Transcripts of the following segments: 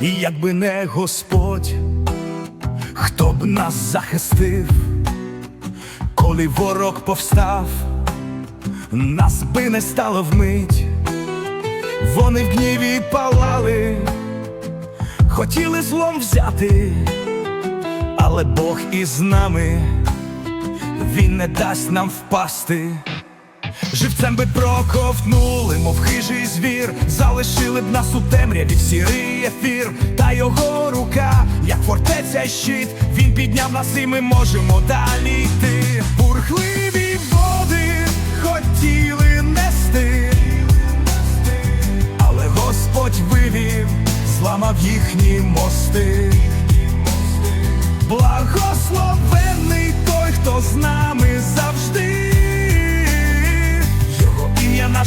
І якби не Господь, хто б нас захистив, коли ворог повстав, нас би не стало вмить, вони в гніві палали, хотіли злом взяти, але Бог із нами, Він не дасть нам впасти. Живцем би проковтнули, мов хижий звір, залишили б нас у темряві в сірий ефір, та його рука, як фортеця щит, він підняв нас і ми можемо далі йти. Бурхливі води хотіли нести, але Господь вивів, зламав їхні мости. Благословенний той, хто з нами завжди.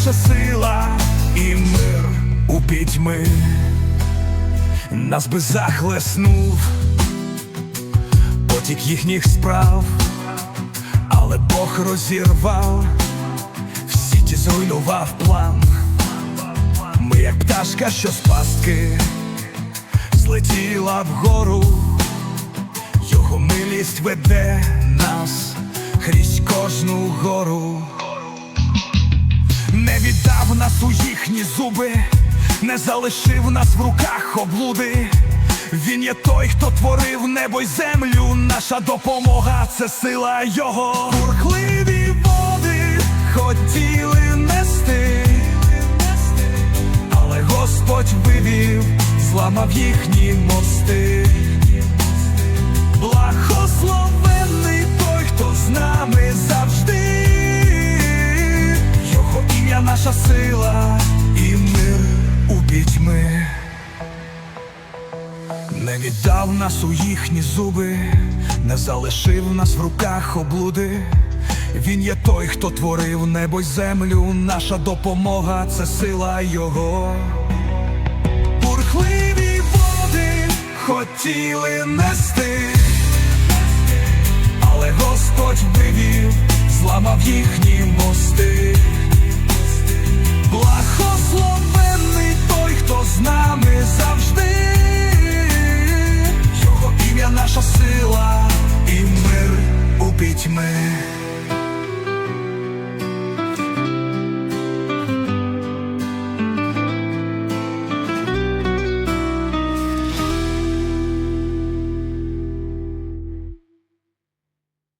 Наша сила і мир у пітьми. Нас би захлеснув потік їхніх справ, але Бог розірвав, всі ті зруйнував план. Ми, як пташка, що з пастки, злетіла вгору. Його милість веде нас крізь кожну гору. Не віддав нас у їхні зуби, не залишив нас в руках облуди. Він є той, хто творив небо й землю. Наша допомога це сила його. Бурхливі води хотіли нести, але Господь вивів, зламав їхні мости. наша сила і мир у пітьми, не віддав нас у їхні зуби, не залишив нас в руках облуди. Він є той, хто творив небо й землю. Наша допомога це сила його. Бурхливі води хотіли нести, але Господь вивів.